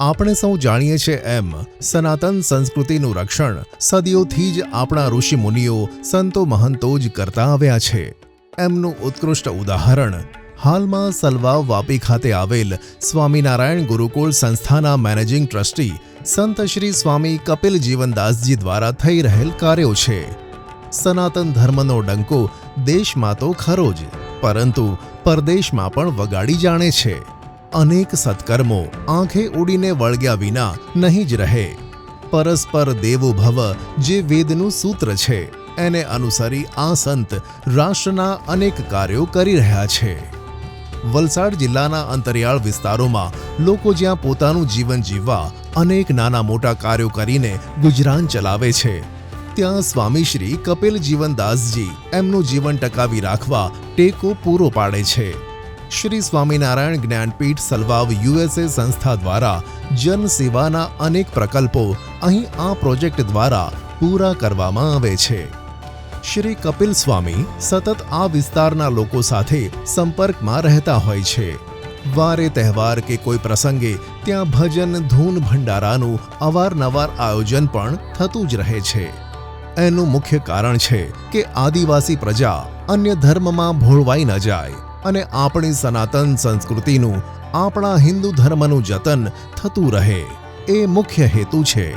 આપણે સૌ જાણીએ છીએ એમ, સનાતન સંસ્કૃતિનું રક્ષણ સદીઓથી જ આપણા ઋષિ મુનિઓ સંતો મહંતો જ કરતા આવ્યા છે. એમનું ઉત્કૃષ્ટ ઉદાહરણ, હાલમાં સલવાવ વાપી ખાતે આવેલ સ્વામિનારાયણ ગુરુકુળ સંસ્થાના મેનેજિંગ ટ્રસ્ટી, સંત શ્રી સ્વામી કપિલ જીવનદાસજી દ્વારા થઈ રહેલ કાર્યો છે. સનાતન ધર્મનો ડંકો દેશમાં તો ખરો જ, પરંતુ પરદેશમાં પણ વગાડી જાણે છે. અનેક સત્કર્મો આંખે ઉડીને વળગ્યા વિના નહીં જ રહે. પરસ્પર દેવો ભવ જે વેદનું સૂત્ર છે, એને અનુસરી આ સંત રાષ્ટ્રના અનેક કાર્યો કરી રહ્યા છે. વલસાડ જિલ્લાના અંતરિયાળ વિસ્તારોમાં લોકો જ્યાં પોતાનું જીવન જીવવા અનેક નાના મોટા કાર્યો કરીને ગુજરાન ચલાવે છે, ત્યાં સ્વામી શ્રી કપિલ જીવનદાસજી એમનું જીવન ટકાવી રાખવા ટેકો પૂરો પાડે છે. શ્રી સ્વામિનારાયણ જ્ઞાનપીઠ સલવાવ યુએસએ સંસ્થા દ્વારા જન સેવાના અનેક પ્રકલ્પો અહીં આ પ્રોજેક્ટ દ્વારા પૂરા કરવામાં આવે છે. શ્રી કપિલ સ્વામી સતત આ વિસ્તારના લોકો સાથે સંપર્કમાં રહેતા હોય છે. વારે તહેવાર કે કોઈ પ્રસંગે ત્યાં ભજન, ધૂન ભંડારાનું અવારનવાર આયોજન પણ થતું જ રહે છે. એનું મુખ્ય કારણ છે કે આદિવાસી પ્રજા અન્ય ધર્મમાં ભોળવાઈ ન જાય. અને આપણી સનાતન સંસ્કૃતિનું આપણા હિન્દુ ધર્મનું જતન થતું રહે. એ મુખ્ય હેતુ છે.